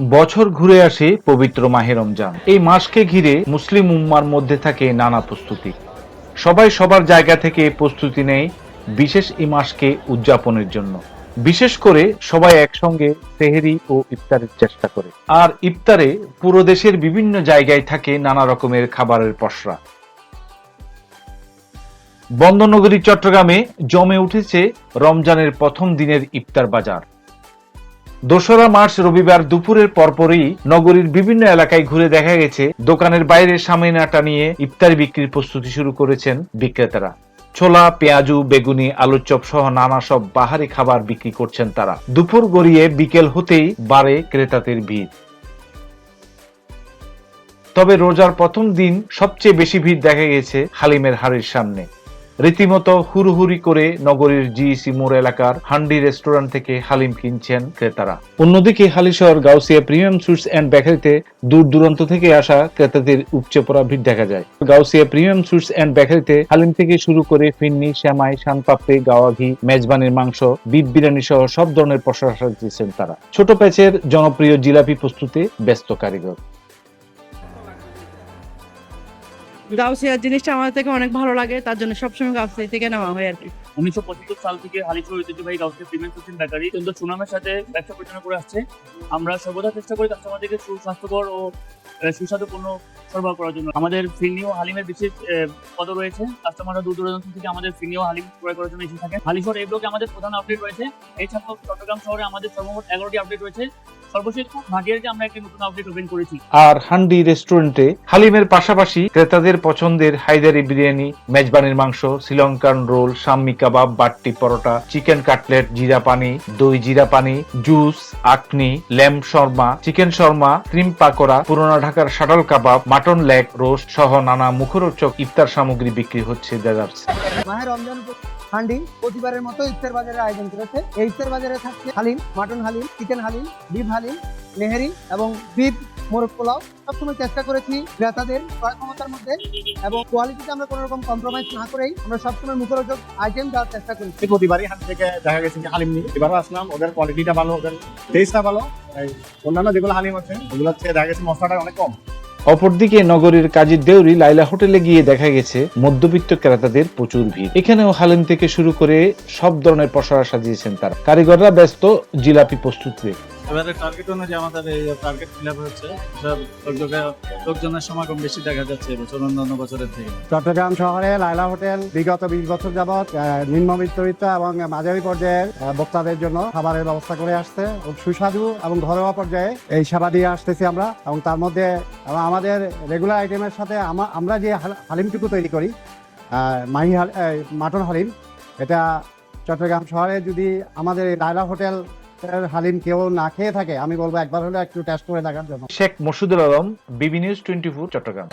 বছর ঘুরে আসে পবিত্র মাহে রমজান। এই মাসকে ঘিরে মুসলিম উম্মার মধ্যে থাকে নানা প্রস্তুতি। সবাই সবার জায়গা থেকে প্রস্তুতি নেয় বিশেষ এই মাসকে উদযাপনের জন্য। বিশেষ করে সবাই একসঙ্গে সেহেরি ও ইফতারের চেষ্টা করে। আর ইফতারে পুরো দেশের বিভিন্ন জায়গায় থাকে নানা রকমের খাবারের পসরা। বন্দরনগরী, চট্টগ্রামে জমে উঠেছে রমজানের প্রথম দিনের ইফতার বাজার। দোসরা মার্চ রবিবার দুপুরের পরপরই নগরীর বিভিন্ন এলাকায় ঘুরে দেখা গেছে দোকানের বাইরে সামিনা টানিয়ে ইফতারি বিক্রির প্রস্তুতি শুরু করেছেন বিক্রেতারা। ছোলা, পেঁয়াজু, বেগুনি, আলুর চপ সহ নানা সব বাহারি খাবার বিক্রি করছেন তারা। দুপুর গড়িয়ে বিকেল হতেই বাড়ে ক্রেতাদের ভিড়। তবে রোজার প্রথম দিন সবচেয়ে বেশি ভিড় দেখা গেছে হালিমের হাড়ের সামনে। রীতিমতো হুড়হুড়ি করে নগরীর জিইসি মোড় এলাকার হান্ডি রেস্টুরেন্ট থেকে হালিম কিনছেন ক্রেতারা। অন্যদিকে Halishahar Gausia premium sweets and বেকারিতে দূর দূরান্ত থেকে আসা ক্রেতাদের উপচে পড়া ভিড় দেখা যায়। গাউসিয়া প্রিমিয়াম সুইটস অ্যান্ড বেকারিতে হালিম থেকে শুরু করে ফিন্নি, শ্যামাই শানপাপড়ি গাওয়া ঘি, মেজবানির মাংস বিপ বিরিয়ানি সহ সব ধরনের প্রশংসা দিয়েছেন তারা। ছোট প্যাচের জনপ্রিয় জিলাপি প্রস্তুতে ব্যস্ত কারিগর। গাউসিয়ার জিনিসটা আমার থেকে অনেক ভালো লাগে, তার জন্য সবসময় গাউসিয়া থেকে নেওয়া হয় আর কি। উনিশশো পঁচাত্তর সাল থেকে হালিশহর ঐতিহ্যবাহী গাউসিয়া প্রিমিয়াম কুচিন বেকারি অত্যন্ত সুনামের সাথে ব্যবসা পরিচালনা করে আসছে। আমরা সর্বদা চেষ্টা করি কাস্টমারদেরকে সুস্বাস্থ্যকর ও সুস্বাদু পণ্য সরবরাহ করার জন্য। আমাদের ফিরনি ও হালিমের বিশেষ পদ রয়েছে। কাস্টমাররা দূর দূরান্ত থেকে আমাদের ফিরনি হালিম ক্রয় করার জন্য এসে থাকে হালিশহর এই ব্লকে আমাদের প্রধান আপডেট রয়েছে। এছাড়াও চট্টগ্রাম শহরে আমাদের সর্বমোট এগারোটি আপডেট রয়েছে। সর্বশেষ খুব ভাগ্যের যে আমরা একটি নতুন আপডেট ওপেন করেছি। আর হান্ডি রেস্টুরেন্টে হালিমের পাশাপাশি ক্রেতাদের পছন্দের হায়দারি বিরিয়ানি মেজবানির মাংস শ্রীলঙ্কান রোল সাম্মি কাবাব বাট্টি পরোটা চিকেন কাটলেট জিরা পানি দই জিরা পানি juice akhni lamb shawarma chicken shawarma cream pakora পুরোনো ঢাকার শাটল কাবাব মাটন লেগ রোস্ট সহ নানা মুখরোচক ইফতার সামগ্রী বিক্রি হচ্ছে ডেজার্টস মাহের রমজান হান্ডি প্রতিবারের মতো ইফতার বাজারের আয়োজন করেছে। এই ইফতার বাজারে থাকছে haleem, mutton haleem, chicken haleem, beef haleem nihari এবং বিফ, মোরগ পোলাও। সবসময় চেষ্টা করেছি ক্রেতাদের ক্রয় ক্ষমতার মধ্যে এবং কোয়ালিটিতে আমরা কোনো রকম কম্প্রোমাইজ না করেই আমরা সবসময় মুখরোচক আইটেম দেওয়ার চেষ্টা করি এই প্রতিবারই হাত থেকে দেখা গেছে হালিম নিই এবারও আসলাম, ওদের কোয়ালিটিটা ভালো, ওদের টেস্টটা ভালো। অন্যান্য যেগুলো হালিম আছে ওগুলো হচ্ছে দেখা গেছে মশলাটা অনেক কম। অপরদিকে নগরীর কাজী দেউরি লাইলা হোটেলে গিয়ে দেখা গেছে মধ্যবিত্ত ক্রেতাদের প্রচুর ভিড়। এখানেও হালিম থেকে শুরু করে সব ধরনের পসরা সাজিয়েছেন তারা। কারিগররা ব্যস্ত, জিলাপি প্রস্তুতে এবারে টার্গেট অনুযায়ী আমাদের এই টার্গেট ফিল আপ হচ্ছে। লোকজনের- সমাগম বেশি দেখা যাচ্ছে এবছর অন্যান্য বছরের থেকে। চট্টগ্রাম শহরে লাইলা হোটেল বিগত বিশ বছর যাবৎ আহ, নিম্ন মধ্যবিত্ত এবং মাঝারি পর্যায়ের আহ, ভোক্তাদের জন্য খাবারের ব্যবস্থা করে আসছে। খুব সুস্বাদু এবং ঘরোয়া পর্যায়ে এই সেবা দিয়ে আসতেছি আমরা। এবং তার মধ্যে আমাদের রেগুলার আইটেমের সাথে আমরা যে হালিমটুকু তৈরি করি মাহি মাটন হালিম এটা চট্টগ্রাম শহরে যদি আমাদের এই লাইলা হোটেল হালিম কেউ না খেয়ে থাকে, আমি বলব একবার হলে একটু টেস্ট করে দেখার জন্য। শেখ মসুদুল আলম বিবি নিউজ টোয়েন্টি ফোর, চট্টগ্রাম।